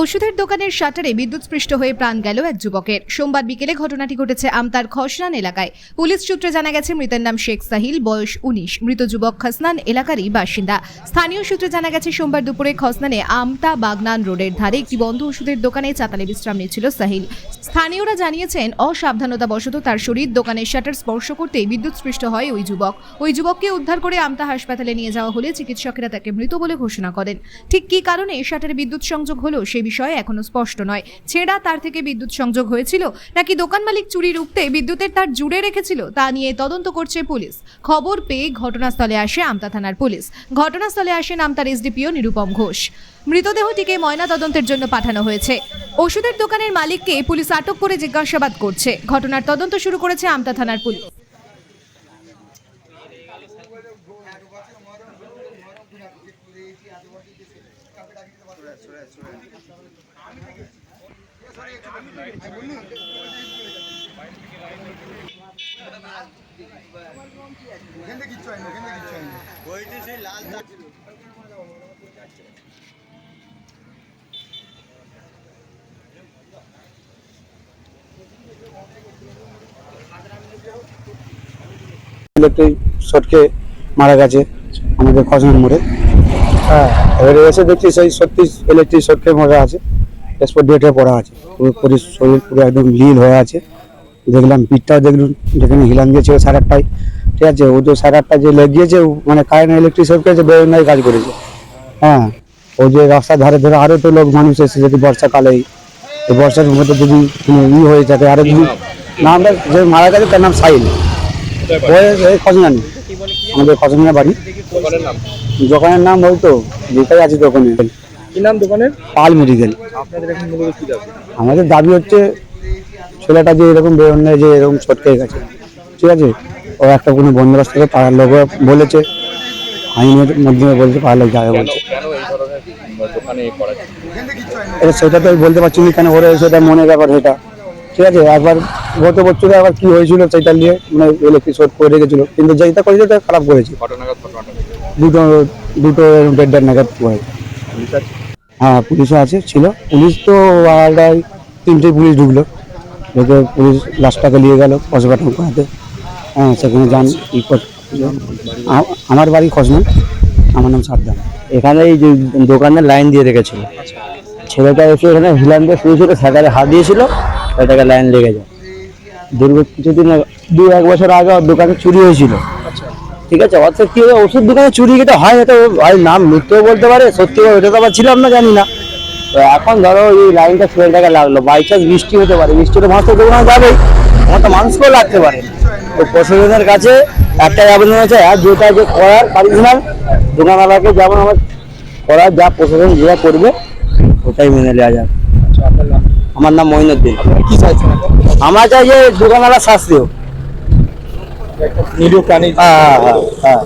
ওষুধের দোকানের শাটারে বিদ্যুৎস্পৃষ্ট হয়ে প্রাণ গেল এক যুবকের। সোমবার বিকেলে ঘটনাটি ঘটেছে আমতার খসনান এলাকায়। পুলিশ সূত্রে জানা গেছে, মৃতের নাম শেখ সাহিল, বয়স উনিশ। মৃত যুবক খসনান এলাকারই বাসিন্দা। স্থানীয় সূত্রে জানা গেছে, সোমবার দুপুরে খসনানে আমতা বাগনান রোডের ধারে একটি বন্ধ ওষুধের দোকানে চাতালে বিশ্রাম নিচ্ছিল সাহিল। স্থানীয়রা জানিয়েছেন, অসাবধানতাবশত তার শরীর দোকানের শাটার স্পর্শ করতেই বিদ্যুৎস্পৃষ্ট হয় ওই যুবক। ওই যুবককে উদ্ধার করে আমতা হাসপাতালে নিয়ে যাওয়া হলে চিকিৎসকেরা তাকে মৃত বলে ঘোষণা করেন। ঠিক কী কারণে শাটারে বিদ্যুৎ সংযোগ হলো সে বিষয়ে এখনও স্পষ্ট নয়। ছেঁড়া তার থেকে বিদ্যুৎ সংযোগ হয়েছিল, নাকি দোকান মালিক চুরি রুখতে বিদ্যুতের তার জুড়ে রেখেছিল, তা নিয়ে তদন্ত করছে পুলিশ। খবর পেয়ে ঘটনাস্থলে আসে আমতা থানার পুলিশ। ঘটনাস্থলে আসেন আমতার এসডিপিও নিরুপম ঘোষ। মৃতদেহটিকে ময়না তদন্তের জন্য পাঠানো হয়েছে। ওষুধের দোকানের মালিককে পুলিশ আটক করে জিজ্ঞাসাবাদ করছে। ঘটনার তদন্ত শুরু করেছে আমতা থানার পুলিশ। ওখানে কিচ্ছু মারা গেছে আমাদের খসমান মোড়ে। হ্যাঁ এবারে এসে দেখছি সেই সত্যি ইলেকট্রিক শর্টকে মারা আছে। এক্সপোর্ট ডেটে পড়া আছে। পুরো শরীর পুরো একদম লীল হয়ে আছে। দেখলাম পিঠটাও দেখলাম, যেখানে হিলান দিয়েছিল সাড়ে আটটায় ঠিক আছে, ও তো সাড়ে আটটায় যে লেগিয়েছে মানে কারেন্ট ইলেকট্রিক শর্টকে যে বেরোনায় কাজ করেছে। হ্যাঁ ও যে রাস্তার ধারে ধরে আরও তো লোক মানুষ এসে যদি বর্ষাকালেই। এই বর্ষার মধ্যে যদি ই হয়ে থাকে আরও যদি নামটা যে মারা গেছে, তার নাম সাইল ওই খসনানি আমাদের খসনানি বাড়ি। দোকানের নাম? ওই তো যেটাই আছে দোকানে। কি নাম দোকানের? পাল মেডিকেল। আপনাদের এখন মূলত কি দাবি? আমাদের দাবি হচ্ছে ছেলেটা যে এরকম বেরোনে যে এরকম ছটকে গেছে। ঠিক আছে? ও একটা কোনো বন্দোবস্ত করে পাড়ার লোক বলেছে। আইনের মাধ্যমে বলছে পাড়ার লোক যাবে বলছে। সেটা তো বলতে পারছি না কেন ওরা সেটা মনে ব্যাপার সেটা। ঠিক আছে? একবার গত বছরে আবার কি হয়েছিল সেটা নিয়ে মানে ইলেকট্রিক শর্ট করে রেখেছিল। কিন্তু যেটা করেছে ওটা খারাপ করেছে। দুটো দুটো দেড় নাগাদ করেছে হ্যাঁ পুলিশও আছে ছিল। পুলিশ তো আলাদাই তিনটে পুলিশ ঢুকলো। ঢুকে পুলিশ লাশটাকে নিয়ে গেল পশুপাঠন করাতে হ্যাঁ সেখানে যান ই কর আমার বাড়ি খসনা। আমার নাম সাদ্দাম এখানে এই যে দোকানের লাইন দিয়ে রেখেছিল। ছেলেটা এসে এখানে হিলান দিয়ে শুয়েছিল স্যাটারে হাত দিয়েছিল সেটাকে লাইন লেগে যায়। দীর্ঘ কিছুদিন দু এক বছর আগে ওর দোকানে চুরি হয়েছিল। ঠিক আছে? অর্থাৎ কি ওষুধ দোকানে চুরি যেটা হয়? এটা ভাই নাম মিথ্যেও বলতে পারে সত্যি ওটা তো আবার ছিলাম না জানি না। তো এখন ধরো এই লাইনটা ছেলেটাকে লাগল বাই চান্স বৃষ্টি হতে পারে। বৃষ্টিতে মাছ তো দোকানে যাবেই আমার তো মানুষকেও লাগতে পারে তো প্রশাসনের কাছে একটাই আবেদন আছে আর যেটা যে করার পারিশনাল দোকানওয়ালাকে যেমন আমার করার যা প্রশাসন যেটা করবে ওটাই মেনে নেওয়া যাবে। আমার নাম মঈনুদ্দিন কি চাইছেন আমার চাই যে দোকানওয়ালা শাস্তি হোক নিরীহ প্রাণী। হ্যাঁ হ্যাঁ হ্যাঁ।